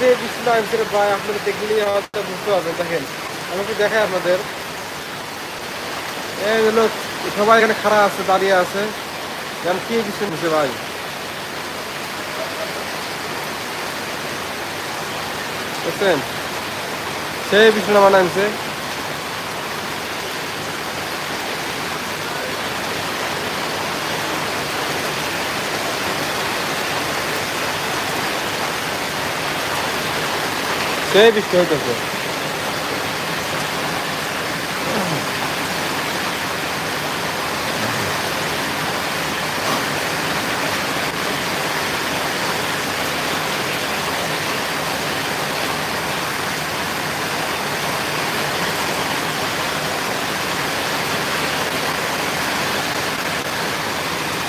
যে বৃষ্টিটা আনছে রে ভাই আপনারা দেখলেই হয়তো বুঝতে পারবেন। দেখেন আমাকে দেখায় আপনাদের। এই সবাই এখানে খাড়া আছে, দাঁড়িয়ে আছে। যেমন কি বৃষ্টি হচ্ছে ভাই। বুঝছেন? সেই বিষ্ণু মানে আনছে সেই বৃষ্টি হইতেছে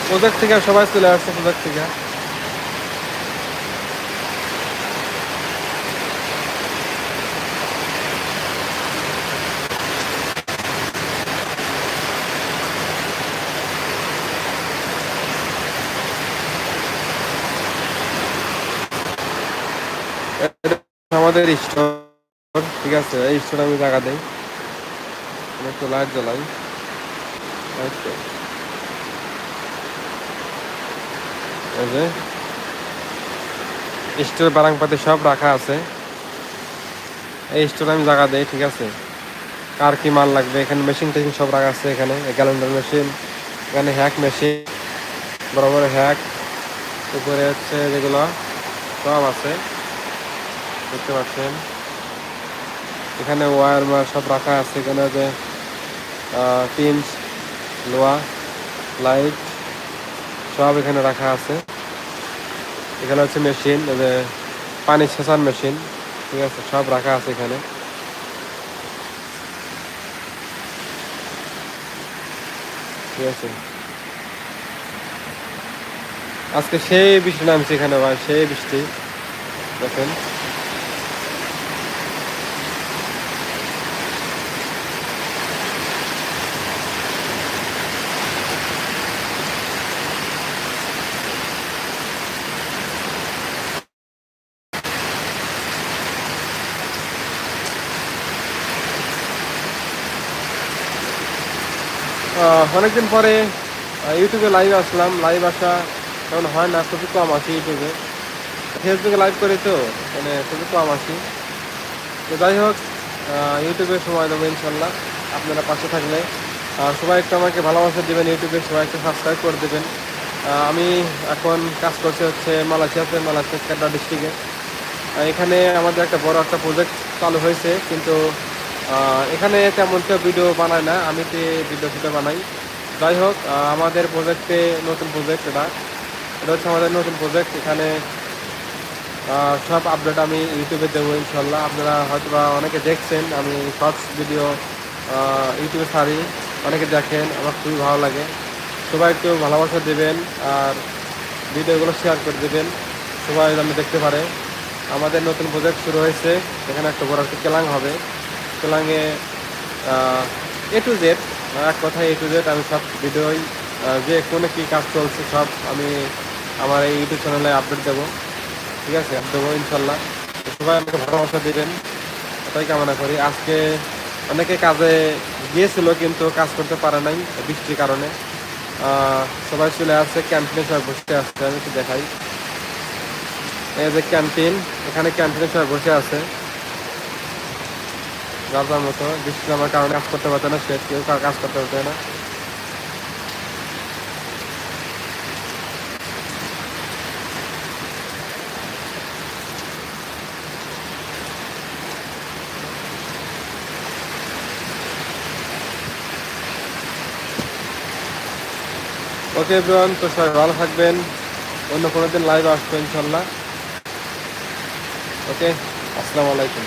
প্রজেক্ট থেকে সবাই চলে আসছে প্রজেক্ট থেকে আমাদের স্টোর ঠিক আছে? এই স্টোর আমি জায়গা দেই। আমি একটু লাইট জ্বালাই। যে। স্টোর সব রাখা আছে। এই স্টোরে আমি জায়গা দেই, ঠিক আছে? কার কি মাল লাগবে? এখানে মেশিন টেশিন সব রাখা আছে এখানে। ক্যালেন্ডার মেশিন এখানে হ্যাক মেশিন বড় বড় হ্যাক উপরে হচ্ছে যেগুলো সব আছে। দেখতে পাচ্ছেন। এখানে ওয়ার মার সব রাখা আছে, এখানে যে টিনস লোয়া লাইট, সব এখানে রাখা আছে। এখানে হচ্ছে মেশিন যে পানি সেচার মেশিন, ঠিক আছে, সব রাখা আছে এখানে। ঠিক আছে। আজকে সেই বৃষ্টি নামছে এখানে, ভাই, সেই বৃষ্টি। দেখেন। অনেকদিন পরে ইউটিউবে লাইভ আসলাম লাইভ আসা তেমন হয় না, খুবই কম আসি ইউটিউবে। ফেসবুকে লাইভ করি তো মানে খুবই কম আসি। তো যাই হোক ইউটিউবে সময় দেবো ইনশাল্লাহ, আপনারা পাশে থাকলে। সবাই একটু আমাকে ভালোবাসা দেবেন ইউটিউবে, সবাই একটু সাবস্ক্রাইব করে দেবেন। আমি এখন কাজ করছি হচ্ছে মালয়েশিয়াতে মালয়েশিয়া কেডা ডিস্ট্রিক্টে এখানে আমাদের একটা বড় একটা প্রজেক্ট চালু হয়েছে, কিন্তু এখানে তেমন কেউ ভিডিও বানায় না, আমি তো ভিডিও ফিডিও বানাই। যাই হোক আমাদের প্রজেক্টে নতুন প্রজেক্ট এটা। এটা হচ্ছে আমাদের নতুন প্রজেক্ট এখানে সব আপডেট আমি ইউটিউবে দেবো ইনশাল্লাহ। আপনারা হয়তো অনেকে দেখছেন, আমি শর্টস ভিডিও ইউটিউবে ছাড়ি অনেকে দেখেন, আমার খুবই ভালো লাগে। সবাই একটু ভালোবাসা দেবেন, আর ভিডিওগুলো শেয়ার করে দেবেন, সবাই যেন দেখতে পারে। আমাদের নতুন প্রজেক্ট শুরু হয়েছে, এখানে একটা বড় একটা কেলাং হবে। কেলাংয়ে এ টু জেড এক কথায় এ টু জেড আমি সব ভিডিওই যে কোনো কী কাজ চলছে সব আমি আমার এই ইউটিউব চ্যানেলে আপডেট দেবো। ঠিক আছে? দেবো ইনশাল্লাহ। সবাই আমাকে ভালোবাসা দিবেন। এটাই কামনা করি। আজকে অনেকে কাজে গিয়েছিল কিন্তু কাজ করতে পারে নাই বৃষ্টির কারণে। সবাই চলে আসছে। ক্যান্টিনে সবাই বসে আসছে আমি একটু দেখাই। এই যে ক্যান্টিন এখানে ক্যান্টিনে সবাই বসে আছে। যার মতো, বৃষ্টি নামার কারণে কাজ করতে পারছে না, সে কেউ কাজ করতে পারছে না। ওকে এভরিওয়ান, তো সবাই ভালো থাকবেন। অন্য কোনো দিন লাইভ আসব ইনশাল্লাহ। ওকে, আসসালামু আলাইকুম।